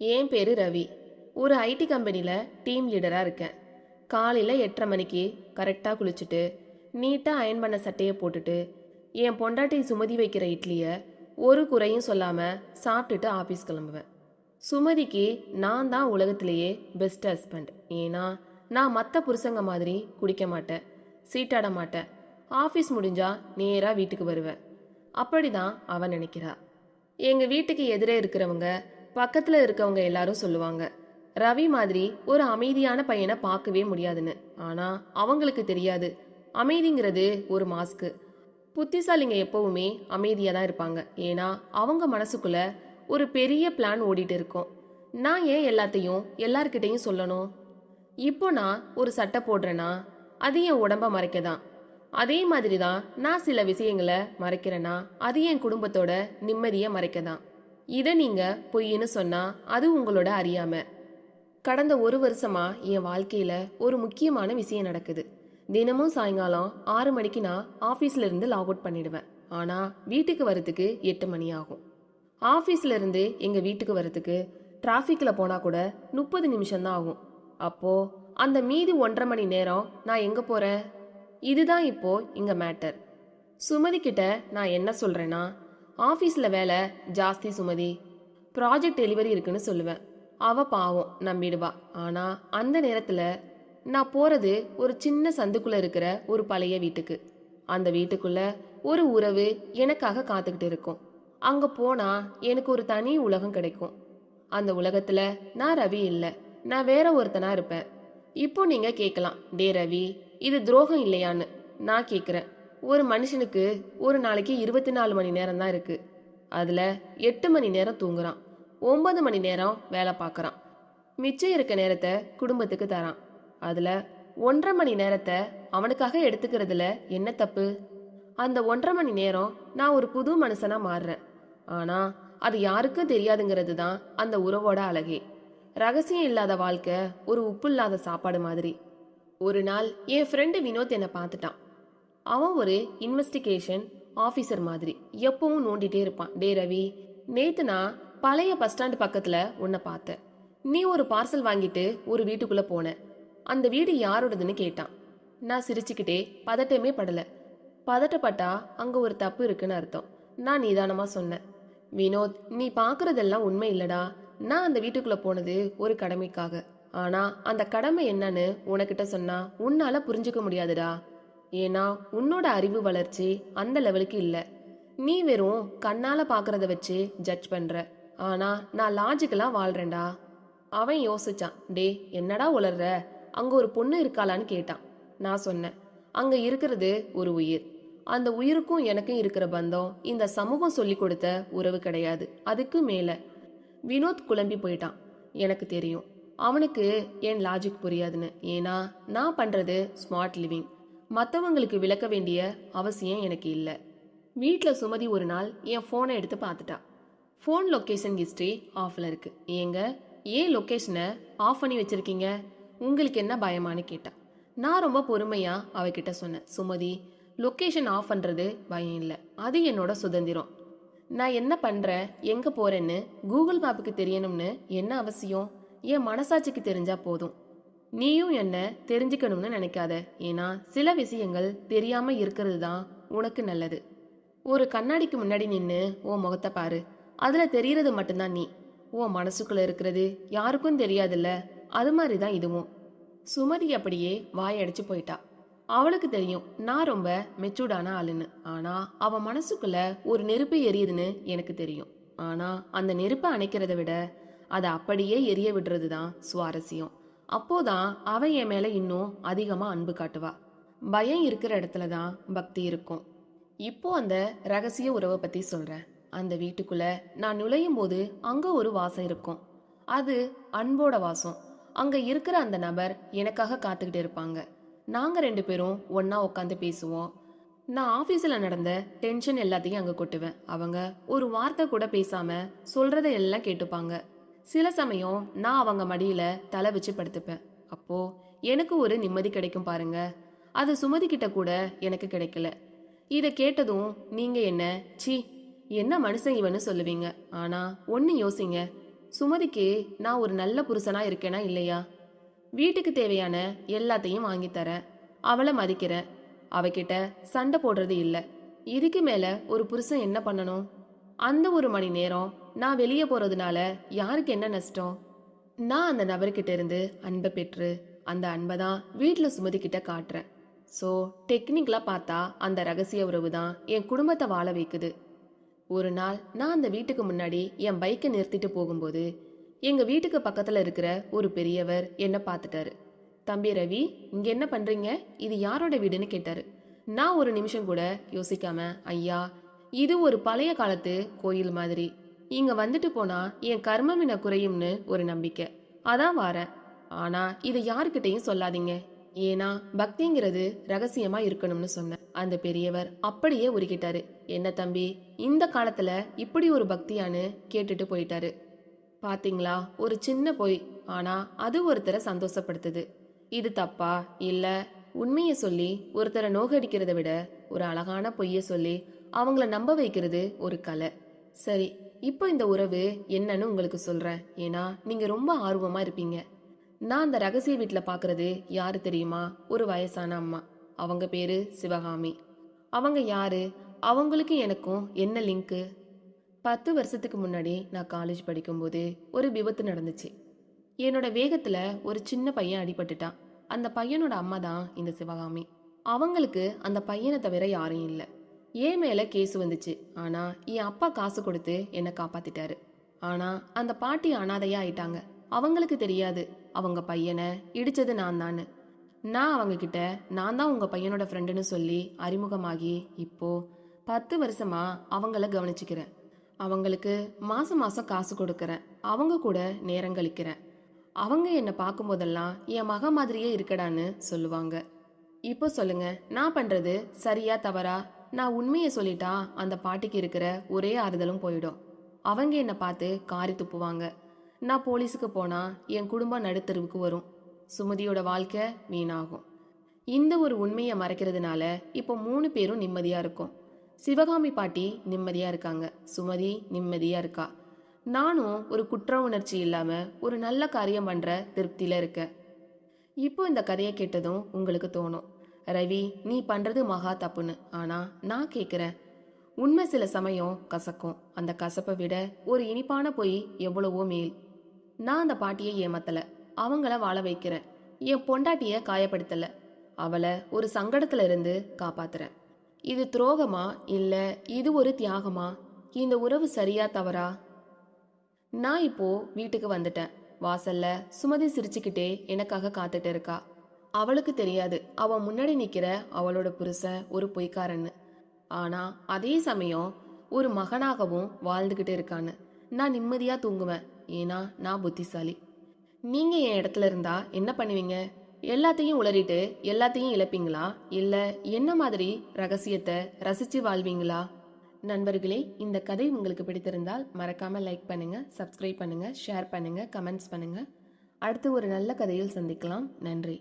என் பேர் ரவி. ஒரு ஐடி கம்பெனியில் டீம் லீடராக இருக்கேன். காலையில் எட்டரை மணிக்கு கரெக்டாக குளிச்சுட்டு நீட்டாக அயன் பண்ண சட்டையை போட்டுட்டு என் பொண்டாட்டி சுமதி வைக்கிற இட்லியை ஒரு குறையும் சொல்லாமல் சாப்பிட்டுட்டு ஆஃபீஸ் கிளம்புவேன். சுமதிக்கு நான் தான் உலகத்திலேயே பெஸ்ட் ஹஸ்பண்ட் ஏன்னா நான் மற்ற புருஷங்க மாதிரி குடிக்க மாட்டேன் சீட்டாட மாட்டேன். ஆஃபீஸ் முடிஞ்சா நேராக வீட்டுக்கு வருவேன். அப்படிதான் அவன் நினைக்கிறா. எங்கள் வீட்டுக்கு எதிரே இருக்கிறவங்க பக்கத்தில் இருக்கவங்க எல்லாரும் சொல்லுவாங்க ரவி மாதிரி ஒரு அமைதியான பையனை பார்க்கவே முடியாதுன்னு. ஆனால் அவங்களுக்கு தெரியாது. அமைதிங்கிறது ஒரு மாஸ்க்கு புத்திசாலிங்க எப்பவுமே அமைதியாக தான் இருப்பாங்க. ஏன்னா அவங்க மனசுக்குள்ள ஒரு பெரிய பிளான் ஓடிட்டு இருக்கும். நான் ஏன் எல்லாத்தையும் எல்லார்கிட்டையும் சொல்லணும்? இப்போ நான் ஒரு சட்டை போடுறேன்னா அது என் உடம்ப மறைக்க தான் அதே மாதிரி தான் நான் சில விஷயங்களை மறைக்கிறேன்னா அது என் குடும்பத்தோட நிம்மதியை மறைக்க தான் இதை நீங்கள் பொய்ன்னு சொன்னால் அது உங்களோட அறியாமை. கடந்த ஒரு வருஷமாக என் வாழ்க்கையில் ஒரு முக்கியமான விஷயம் நடக்குது. தினமும் சாயங்காலம் ஆறு மணிக்கு நான் ஆஃபீஸ்லேருந்து லாக் அவுட் பண்ணிடுவேன். ஆனால் வீட்டுக்கு வரத்துக்கு எட்டு மணி ஆகும். ஆஃபீஸ்லேருந்து எங்கள் வீட்டுக்கு வரதுக்கு டிராஃபிக்கில் போனால் கூட முப்பது நிமிஷம்தான் ஆகும். அப்போ அந்த மீதி ஒன்றரை மணி நேரம் நான் எங்கே போகிறேன் இதுதான் இப்போது இங்கே மேட்டர். சுமதி கிட்ட நான் என்ன சொல்கிறேன்னா ஆஃபீஸில் வேலை ஜாஸ்தி சுமதி. ப்ராஜெக்ட் டெலிவரி இருக்குன்னு சொல்லுவேன். அவள் பாவம் நம்பிடுவா. ஆனால் அந்த நேரத்தில் நான் போகிறது ஒரு சின்ன சந்துக்குள்ளே இருக்கிற ஒரு பழைய வீட்டுக்கு. அந்த வீட்டுக்குள்ளே ஒரு உறவு எனக்காக காத்துக்கிட்டு இருக்கும். அங்கே போனால் எனக்கு ஒரு தனி உலகம் கிடைக்கும். அந்த உலகத்தில் நான் ரவி இல்லை. நான் வேற ஒருத்தனாக இருப்பேன். இப்போ நீங்கள் கேட்கலாம் டே ரவி இது துரோகம் இல்லையான்னு? நான் கேட்குறேன் ஒரு மனுஷனுக்கு ஒரு நாளைக்கு இருபத்தி நாலு மணி நேரம் தான் இருக்கு. அதுல எட்டு மணி நேரம் தூங்குறான். ஒன்பது மணி நேரம் வேலை பார்க்கறான். மிச்சம் இருக்க நேரத்தை குடும்பத்துக்கு தரான். அதுல ஒன்றரை மணி நேரத்தை அவனுக்காக எடுத்துக்கிறதுல என்ன தப்பு? அந்த ஒன்றரை மணி நேரம் நான் ஒரு புது மனுஷனா மாறுறேன். ஆனா அது யாருக்கும் தெரியாதுங்கிறது தான் அந்த உறவோட அழகே. ரகசியம் இல்லாத வாழ்க்கை ஒரு உப்பு இல்லாத சாப்பாடு மாதிரி. ஒரு நாள் என் ஃப்ரெண்டு வினோத் என்னை பார்த்துட்டான். அவன் ஒரு இன்வெஸ்டிகேஷன் ஆஃபீஸர் மாதிரி. எப்பவும் நோண்டிட்டே இருப்பான். டே ரவி நேத்து நான் பழைய பஸ் ஸ்டாண்ட் பக்கத்துல உன்னை பார்த்தேன். நீ ஒரு பார்சல் வாங்கிட்டு ஒரு வீட்டுக்குள்ள போன. அந்த வீடு யாரோடதுன்னு கேட்டான். நான் சிரிச்சுக்கிட்டே பதட்டமே படல. பதட்டப்பட்டா அங்க ஒரு தப்பு இருக்குன்னு அர்த்தம். நான் நிதானமா சொன்னேன். வினோத் நீ பாக்குறதெல்லாம் உண்மை இல்லடா. நான் அந்த வீட்டுக்குள்ள போனது ஒரு கடமைக்காக. ஆனா அந்த கடமை என்னன்னு உனக்கிட்ட சொன்னா உன்னால புரிஞ்சுக்க முடியாதுடா. ஏன்னா உன்னோட அறிவு வளர்ச்சி அந்த லெவலுக்கு இல்லை. நீ வெறும் கண்ணால பாக்குறத வச்சு ஜட்ஜ் பண்ற. ஆனா நான் லாஜிக்கலா வாழ்றேன்டா. அவன் யோசிச்சான் டே என்னடா உளர்ற? அங்க ஒரு பொண்ணு இருக்காளான்னு கேட்டான். நான் சொன்னேன் அங்க இருக்கிறது ஒரு உயிர். அந்த உயிருக்கும் எனக்கும் இருக்கிற பந்தம் இந்த சமூகம் சொல்லி கொடுத்த உறவு கிடையாது. அதுக்கு மேல. வினோத் குழம்பி போயிட்டான். எனக்கு தெரியும். அவனுக்கு என் லாஜிக் புரியாதுன்னு. ஏன்னா நான் பண்றது ஸ்மார்ட் லிவிங் மற்றவங்களுக்கு விளக்க வேண்டிய அவசியம் எனக்கு இல்லை. வீட்டில் சுமதி ஒரு நாள் என் ஃபோனை எடுத்து பார்த்துட்டா. ஃபோன் லொக்கேஷன் ஹிஸ்ட்ரி ஆஃபில் இருக்குது ஏங்க ஏன் லொக்கேஷனை ஆஃப் பண்ணி வச்சுருக்கீங்க? உங்களுக்கு என்ன பயமான்னு கேட்டா. நான் ரொம்ப பொறுமையாக அவகிட்ட சொன்னேன். சுமதி லொக்கேஷன் ஆஃப் பண்ணுறது பயம் இல்லை. அது என்னோட சுதந்திரம். நான் என்ன பண்ணுறேன் எங்கே போகிறேன்னு கூகுள் மேப்புக்கு தெரியணும்னு என்ன அவசியம்? என் மனசாட்சிக்கு தெரிஞ்சால் போதும். நீயும் என்ன தெரிஞ்சுக்கணும்னு நினைக்காத. ஏன்னா சில விஷயங்கள் தெரியாம இருக்கிறது தான் உனக்கு நல்லது. ஒரு கண்ணாடிக்கு முன்னாடி நின்று உன் முகத்தை பாரு. அதுல தெரியறது மட்டும்தான் நீ. உன் மனசுக்குள்ள இருக்கிறது யாருக்கும் தெரியாதுல்ல. அது மாதிரி தான் இதுவும். சுமதி அப்படியே வாயடிச்சு போயிட்டா. அவளுக்கு தெரியும் நான் ரொம்ப மெச்சூர்டான ஆளுன்னு. ஆனா அவ மனசுக்குள்ள ஒரு நெருப்பு எரியுதுன்னு எனக்கு தெரியும். ஆனா அந்த நெருப்பை அணைக்கிறத விட அதை அப்படியே எரிய விடுறது தான் சுவாரஸ்யம். அப்போதான் அவ என் மேல இன்னும் அதிகமா அன்பு காட்டுவா. பயம் இருக்கிற இடத்துல தான் பக்தி இருக்கும். இப்போ அந்த ரகசிய உறவை பத்தி சொல்றேன். அந்த வீட்டுக்குள்ள நான் நுழையும் போது அங்க ஒரு வாசம் இருக்கும். அது அன்போட வாசம். அங்க இருக்கிற அந்த நபர் எனக்காக காத்துக்கிட்டு இருப்பாங்க. நாங்க ரெண்டு பேரும் ஒன்னா உட்காந்து பேசுவோம். நான் ஆபீஸ்ல நடந்த டென்ஷன் எல்லாத்தையும் அங்க கொட்டுவேன். அவங்க ஒரு வார்த்தை கூட பேசாம சொல்றதை எல்லாம் கேட்டுப்பாங்க. சில சமயம் நான் அவங்க மடியில தலை வச்சு படுத்துப்பேன். அப்போ எனக்கு ஒரு நிம்மதி கிடைக்கும் பாருங்க. அது சுமதி கிட்ட கூட எனக்கு கிடைக்கல. இதை கேட்டதும் நீங்க என்ன? சி என்ன மனுஷன் இவனு சொல்லுவீங்க? ஆனா ஒன்னு யோசிங்க. சுமதிக்கு நான் ஒரு நல்ல புருஷனா இருக்கேனா இல்லையா? வீட்டுக்கு தேவையான எல்லாத்தையும் வாங்கித்தரேன் அவளை மதிக்கிறேன். அவகிட்ட சண்டை போடுறது இல்லை. இதுக்கு மேல ஒரு புருஷன் என்ன பண்ணணும்? அந்த ஒரு மணி நேரம் நான் வெளியே போறதுனால யாருக்கு என்ன நஷ்டம்? நான் அந்த நபர்கிட்ட இருந்து அன்பை பெற்று அந்த அன்பை தான் வீட்டில் சுமதி கிட்ட காட்டுறேன். ஸோ டெக்னிக்கலாக பார்த்தா அந்த ரகசிய உறவு தான் என் குடும்பத்தை வாழ வைக்குது. ஒரு நாள் நான் அந்த வீட்டுக்கு முன்னாடி என் பைக்கை நிறுத்திட்டு போகும்போது எங்கள் வீட்டுக்கு பக்கத்தில் இருக்கிற ஒரு பெரியவர் என்னை பார்த்துட்டாரு. தம்பி ரவி இங்கே என்ன பண்ணுறீங்க இது யாரோட வீடுன்னு கேட்டார். நான் ஒரு நிமிஷம் கூட யோசிக்காம ஐயா இது ஒரு பழைய காலத்து கோயில் மாதிரி. இங்க வந்துட்டு போனா என் கர்மம் என குறையும்னு ஒரு நம்பிக்கை. அதான் வாரேன். ஆனா இதை யாருக்கிட்டையும் சொல்லாதீங்க. ஏன்னா பக்திங்கிறது ரகசியமா இருக்கணும்னு சொன்னேன். அந்த பெரியவர் அப்படியே உருகிட்டாரு. என்ன தம்பி இந்த காலத்துல இப்படி ஒரு பக்தியான்னு கேட்டுட்டு போயிட்டாரு. பாத்தீங்களா? ஒரு சின்ன பொய். ஆனா அது ஒருத்தரை சந்தோஷப்படுத்துது. இது தப்பா? இல்ல. உண்மையை சொல்லி ஒருத்தரை நோகடிக்கிறத விட ஒரு அழகான பொய்ய சொல்லி அவங்கள நம்ப வைக்கிறது ஒரு கலை. சரி இப்போ இந்த உறவு என்னன்னு உங்களுக்கு சொல்றேன். ஏன்னா நீங்க ரொம்ப ஆர்வமா இருப்பீங்க. நான் அந்த ரகசிய வீட்டில் பார்க்கறது யாரு தெரியுமா? ஒரு வயசான அம்மா. அவங்க பேரு சிவகாமி. அவங்க யாரு? அவங்களுக்கும் எனக்கும் என்ன லிங்க்கு பத்து வருஷத்துக்கு முன்னாடி நான் காலேஜ் படிக்கும்போது ஒரு விபத்து நடந்துச்சு. என்னோட வேகத்தில் ஒரு சின்ன பையன் அடிபட்டுட்டான். அந்த பையனோட அம்மா தான் இந்த சிவகாமி. அவங்களுக்கு அந்த பையனை தவிர யாரும் இல்லை. ஏன் மேலே கேஸ் வந்துச்சு. ஆனால் என் அப்பா காசு கொடுத்து என்னை காப்பாத்திட்டாரு. ஆனால் அந்த பாட்டி அனாதையா ஆயிட்டாங்க. அவங்களுக்கு தெரியாது. அவங்க பையனை இடிச்சது நான் தான் நான் அவங்க கிட்ட நான் தான் உங்கள் பையனோட ஃப்ரெண்டுன்னு சொல்லி அறிமுகமாகி இப்போ பத்து வருஷமா அவங்கள கவனிச்சுக்கிறேன். அவங்களுக்கு மாசம் மாசம் காசு கொடுக்கறேன். அவங்க கூட நேரம் கழிக்கிறேன். அவங்க என்னை பார்க்கும்போதெல்லாம் என் மக மாதிரியே இருக்கடான்னு சொல்லுவாங்க. இப்போ சொல்லுங்க நான் பண்றது சரியா தவறா? நான் உண்மையை சொல்லிட்டா அந்த பாட்டிக்கு இருக்கிற ஒரே ஆறுதலும் போயிடும். அவங்க என்னை பார்த்து காரி துப்புவாங்க. நான் போலீஸுக்கு போனா என் குடும்பம் நடுத்தருவுக்கு வரும். சுமதியோட வாழ்க்கை வீணாகும். இந்த ஒரு உண்மையை மறைக்கிறதுனால இப்போ மூணு பேரும் நிம்மதியா இருக்கும். சிவகாமி பாட்டி நிம்மதியா இருக்காங்க. சுமதி நிம்மதியா இருக்கா. நானும் ஒரு குற்ற உணர்ச்சி இல்லாம ஒரு நல்ல காரியம் பண்ற திருப்தியில இருக்கேன். இப்போ இந்த கதையை கேட்டதும் உங்களுக்கு தோணும். ரவி நீ பண்றது மகா தப்புன்னு. ஆனா நான் கேக்குறேன். உண்மை சில சமயம் கசக்கும். அந்த கசப்பை விட ஒரு இனிப்பான பொய் எவ்வளவோ மேல். நான் அந்த பாட்டியை ஏமாத்தல. அவங்கள வாழ வைக்கிறேன். என் பொண்டாட்டிய காயப்படுத்தல. அவளை ஒரு சங்கடத்துல இருந்து காப்பாத்துறேன். இது துரோகமா? இல்ல இது ஒரு தியாகமா? இந்த உறவு சரியா தவறா? நான் இப்போ வீட்டுக்கு வந்துட்டேன். வாசல்ல சுமதி சிரிச்சுக்கிட்டே எனக்காக காத்துட்டு இருக்கா. அவளுக்கு தெரியாது. அவ முன்னாடி நிக்கிற அவளோட புருஷன் ஒரு பொய்க்காரன்னு. ஆனா அதே சமயம் ஒரு மகனாகவும் வாழ்ந்துகிட்டு இருக்கான்னு. நான் நிம்மதியா தூங்குவேன். ஏன்னா நான் புத்திசாலி. நீங்க என் இடத்துல இருந்தா என்ன பண்ணுவீங்க? எல்லாத்தையும் உளறிட்டு எல்லாத்தையும் இழப்பீங்களா? இல்ல என்ன மாதிரி ரகசியத்தை ரசிச்சு வாழ்வீங்களா? நண்பர்களே இந்த கதை உங்களுக்கு பிடித்திருந்தால் மறக்காம லைக் பண்ணுங்க சப்ஸ்கிரைப் பண்ணுங்க ஷேர் பண்ணுங்க கமெண்ட்ஸ் பண்ணுங்க. அடுத்து ஒரு நல்ல கதையில் சந்திக்கலாம். நன்றி.